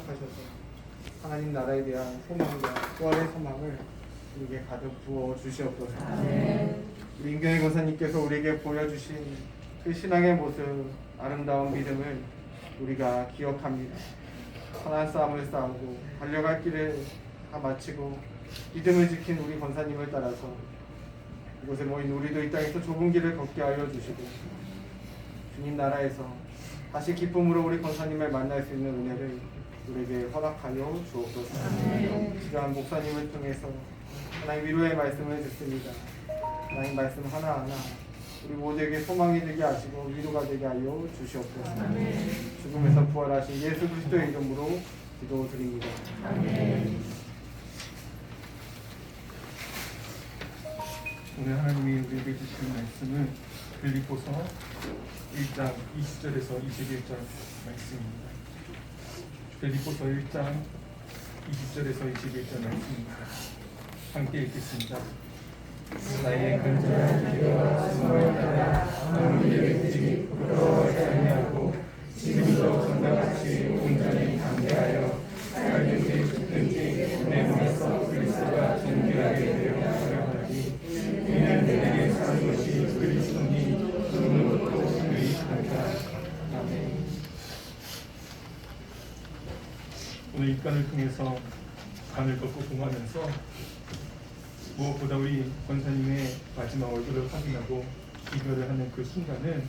생각하셔서 하나님 나라에 대한 소망과 부활의 소망을 우리에게 가득 부어 주시옵소서. 우리 임경희 권사님께서 우리에게 보여주신 그 신앙의 모습, 아름다운 믿음을 우리가 기억합니다. 선한 싸움을 싸우고 달려갈 길을 다 마치고 믿음을 지킨 우리 권사님을 따라서 이곳에 모인 우리도 이 땅에서 좁은 길을 걷게 하여 주시고 주님 나라에서 다시 기쁨으로 우리 권사님을 만날 수 있는 은혜를 우리에게 허락하여 주옵소서. 시간 목사님을 통해서 하나님 위로의 말씀을 듣습니다. 하나님 말씀 하나하나 우리 모두에게 소망이 되게 하시고 위로가 되게 하여 주시옵소서. 죽음에서 부활하신 예수 그리스도의 이름으로 기도드립니다. 오늘 하나님이 우리에게 주시는 말씀은 빌립보서 1장 20절에서 21절 말씀입니다. 빌립보서 1장 20절에서 21절 말씀입니다. 함께 읽겠습니다. 나의 근절한 기도와 수고를 따라 아무리 굳이 부끄러워하지 아니하고 지금도 전과 같이 오늘 이 간을 통해서 간을 걷고 공하면서 무엇보다 우리 권사님의 마지막 얼굴을 확인하고 이별을 하는 그 순간은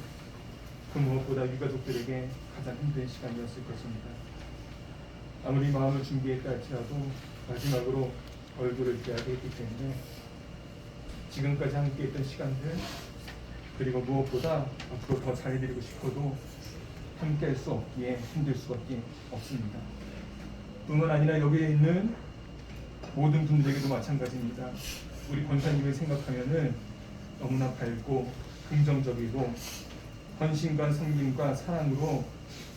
그 무엇보다 유가족들에게 가장 힘든 시간이었을 것입니다. 아무리 마음을 준비했다 할지라도 마지막으로 얼굴을 대하게 했기 때문에 지금까지 함께 했던 시간들 그리고 무엇보다 앞으로 더 잘해드리고 싶어도 함께 할 수 없기에 힘들 수밖에 없습니다. 뿐만 아니라 여기에 있는 모든 분들에게도 마찬가지입니다. 우리 권사님을 생각하면은 너무나 밝고 긍정적이고 헌신과 섬김과 사랑으로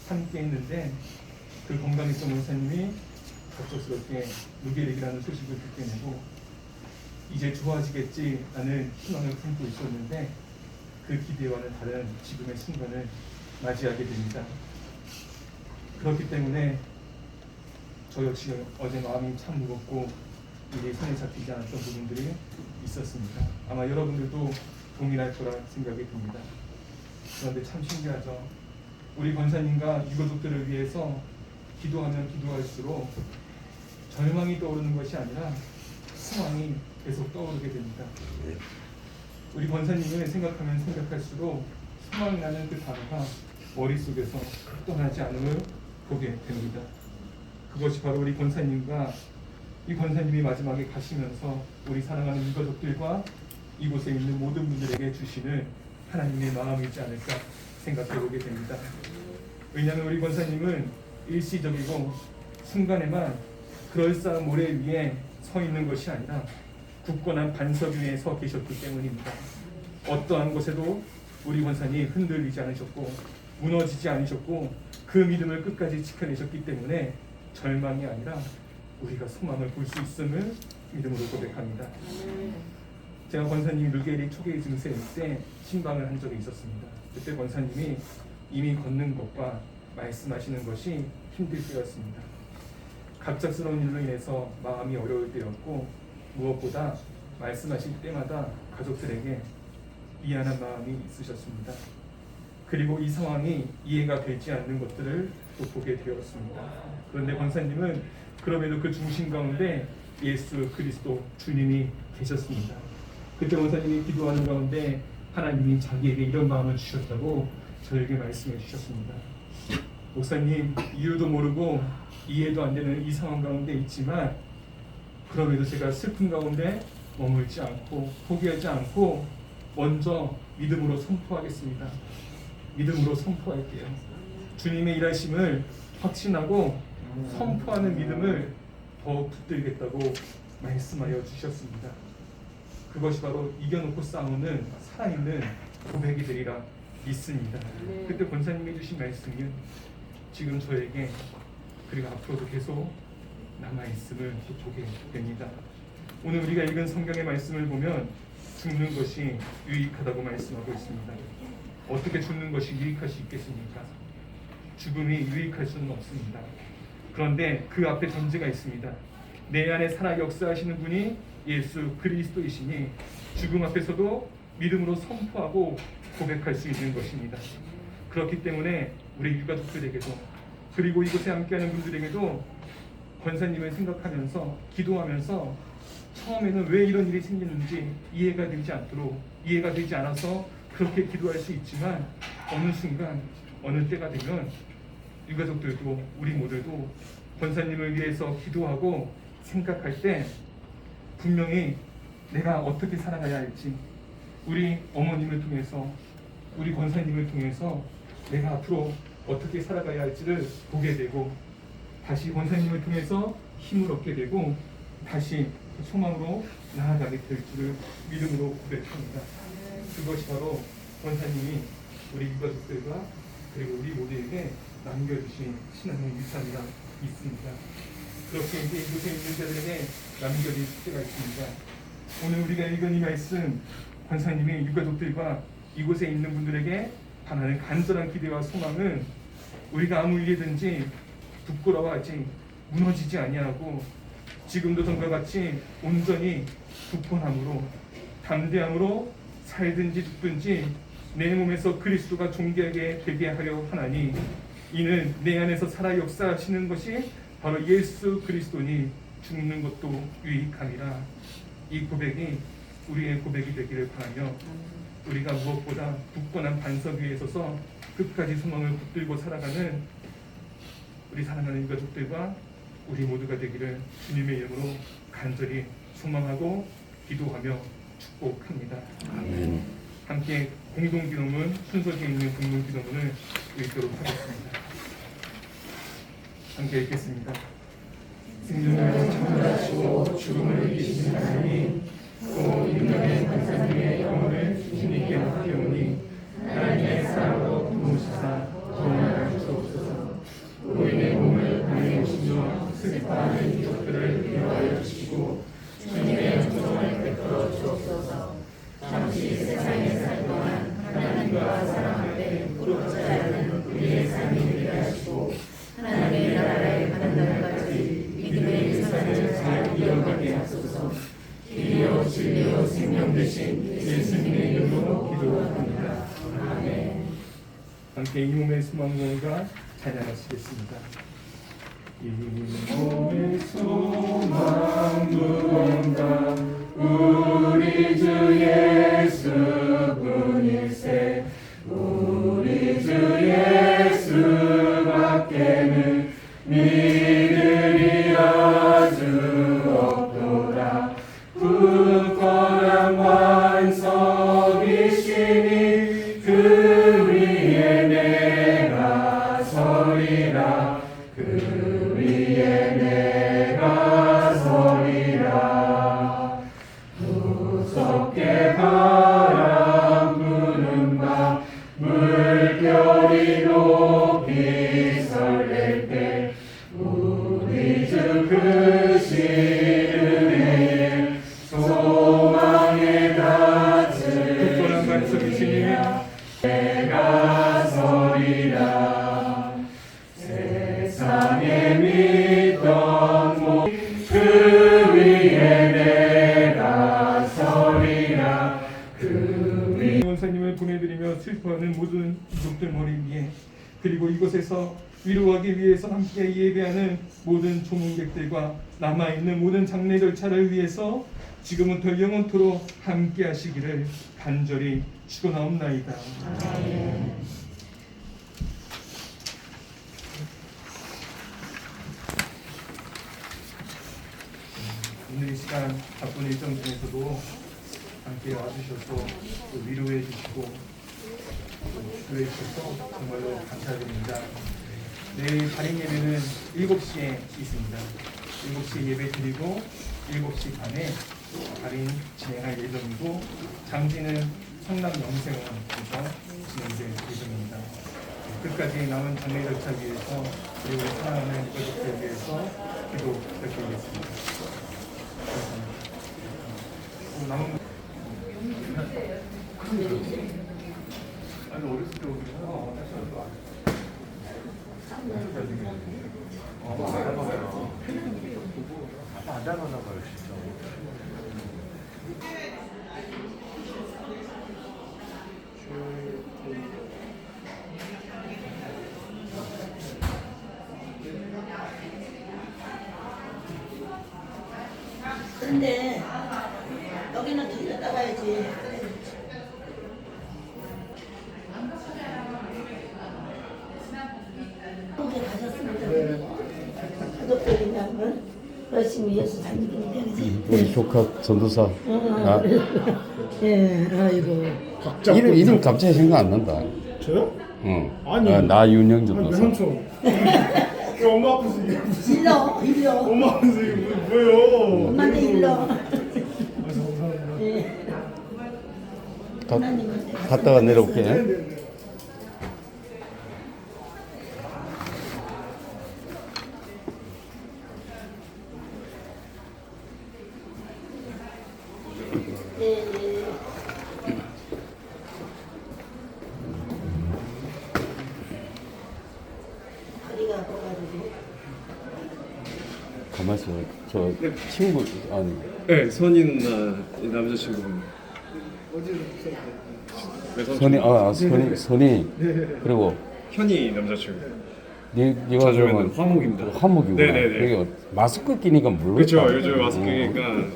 함께 했는데 그 건강했던 권사님이 갑작스럽게 무기력이라는 소식을 듣게 되고 이제 좋아지겠지 라는 희망을 품고 있었는데 그 기대와는 다른 지금의 순간을 맞이하게 됩니다. 그렇기 때문에 저 역시 어제 마음이 참 무겁고 이게 손에 잡히지 않았던 부분들이 있었습니다. 아마 여러분들도 동일할 거라 생각이 듭니다. 그런데 참 신기하죠. 우리 권사님과 유가족들을 위해서 기도하면 기도할수록 절망이 떠오르는 것이 아니라 소망이 계속 떠오르게 됩니다. 우리 권사님을 생각하면 생각할수록 소망이라는 그 단어가 머릿속에서 떠나지 않음을 보게 됩니다. 그것이 바로 우리 권사님과 이 권사님이 마지막에 가시면서 우리 사랑하는 유가족들과 이곳에 있는 모든 분들에게 주시는 하나님의 마음이지 않을까 생각해 보게 됩니다. 왜냐하면 우리 권사님은 일시적이고 순간에만 그럴싸한 모래 위에 서 있는 것이 아니라 굳건한 반석 위에 서 계셨기 때문입니다. 어떠한 곳에도 우리 권사님 흔들리지 않으셨고 무너지지 않으셨고 그 믿음을 끝까지 지켜내셨기 때문에 절망이 아니라 우리가 소망을 볼 수 있음을 믿음으로 고백합니다. 제가 권사님이 루게리 초기 증세일 때 신방을 한 적이 있었습니다. 그때 권사님이 이미 걷는 것과 말씀하시는 것이 힘들 때였습니다. 갑작스러운 일로 인해서 마음이 어려울 때였고 무엇보다 말씀하실 때마다 가족들에게 미안한 마음이 있으셨습니다. 그리고 이 상황이 이해가 되지 않는 것들을 또 보게 되었습니다. 그런데 권사님은 그럼에도 그 중심 가운데 예수 그리스도 주님이 계셨습니다. 그때 권사님이 기도하는 가운데 하나님이 자기에게 이런 마음을 주셨다고 저에게 말씀해 주셨습니다. 목사님 이유도 모르고 이해도 안 되는 이 상황 가운데 있지만 그럼에도 제가 슬픈 가운데 머물지 않고 포기하지 않고 먼저 믿음으로 선포하겠습니다. 믿음으로 선포할게요. 주님의 일하심을 확신하고 선포하는 믿음을 더 붙들겠다고 말씀하여 주셨습니다. 그것이 바로 이겨놓고 싸우는 살아있는 고백이 되리라 믿습니다. 그때 권사님이 주신 말씀이 지금 저에게 그리고 앞으로도 계속 남아 있음을 보게 됩니다. 오늘 우리가 읽은 성경의 말씀을 보면 죽는 것이 유익하다고 말씀하고 있습니다. 어떻게 죽는 것이 유익할 수 있겠습니까? 죽음이 유익할 수는 없습니다. 그런데 그 앞에 전제가 있습니다. 내 안에 살아 역사하시는 분이 예수 그리스도이시니 죽음 앞에서도 믿음으로 선포하고 고백할 수 있는 것입니다. 그렇기 때문에 우리 유가족들에게도 그리고 이곳에 함께하는 분들에게도 권사님을 생각하면서 기도하면서 처음에는 왜 이런 일이 생기는지 이해가 되지 않도록 이해가 되지 않아서 그렇게 기도할 수 있지만 어느 순간 어느 때가 되면 유가족들도 우리 모두도 권사님을 위해서 기도하고 생각할 때 분명히 내가 어떻게 살아가야 할지 우리 어머님을 통해서 우리 권사님을 통해서 내가 앞으로 어떻게 살아가야 할지를 보게 되고 다시 권사님을 통해서 힘을 얻게 되고 다시 소망으로 나아가게 될 줄을 믿음으로 고백합니다. 그것이 바로 권사님이 우리 유가족들과 그리고 우리 모두에게 남겨주신 신앙의 유산이라 있습니다. 그렇게 이제 이곳에 있는 자들에게 남겨진 숙제가 있습니다. 오늘 우리가 읽은 이 말씀 권사님이 유가족들과 이곳에 있는 분들에게 바라는 간절한 기대와 소망은 우리가 아무 일이든지 부끄러워하지 무너지지 아니하고 지금도 전과 같이 온전히 굳건함으로 담대함으로 살든지 죽든지 내 몸에서 그리스도가 존귀하게 되게 하려 하나니 이는 내 안에서 살아 역사하시는 것이 바로 예수 그리스도니 죽는 것도 유익함이라 이 고백이 우리의 고백이 되기를 바라며 우리가 무엇보다 굳건한 반석 위에 서서 끝까지 소망을 붙들고 살아가는 우리 사랑하는 가족들과 우리 모두가 되기를 주님의 이름으로 간절히 소망하고 기도하며 축복합니다. 함께 공동 기도문 순서지에 있는 공동 기도문을 읽도록 하겠습니다. 함께 읽겠습니다. 생명을 창조하시고 죽음을 이기신 하나님 또 인간의 권사님의 영혼을 주님께 맡기오니 하나님의 사랑으로 부으시사 전하여 주옵소서 우리의 몸을 강해오시며 슬퍼하는 몸의 소망과 찬양하시겠습니다. 몸의 소망 누군가 우리 주 예수 함께 예배하는 모든 조문객들과 남아있는 모든 장례 절차를 위해서 지금부터 영원토록 함께 하시기를 간절히 축원하옵나이다. 오늘 이 시간 바쁜 일정 중에서도 함께 와주셔서 또 위로해 주시고 또 주도해 주셔서 정말로 감사드립니다. 내일 발인 예배는 7시에 있습니다. 7시에 예배 드리고 7시 반에 발인 진행할 예정이고 장지는 성남 영생원에서 진행될 예정입니다. 끝까지 남은 장례 절차 위해서 그리고 사랑하는 가족들 위해서 기도 부탁드리겠습니다. 어, 남은 아니 어렸을 때 우리 어, 다시 한번 또 안 닮았나 봐요 진짜. 근데 여기는 뒤에 나가야지. 열심히 예수 다니는데 그지? 우리 조카 전도사. 아, 예, 아이고. 이름 이름 갑자기 생각 안 난다. 저요? 응. 아니. 아, 나윤영 아니 전도사. 삼촌. 이거 엄마 앞에서 이게 무슨 일러, 일러. 엄마 앞에서 이게 뭐- 뭐예요? 엄마한테 일러. 아, 감사합니다. 예, 가, 하나님한테. 갔다가 내려올게. 네네네. 있어. 저 친구 아니 네, 선희 누나 남자친구분. 네, 선- 선이 아 선이 선이 네. 그리고 현이 남자친구. 네 네가 자주 그러면 뵙는 화목입니다. 화목이구나. 네네네. 그게 마스크 끼니까 모르겠다. 그렇죠. 요즘 마스크니까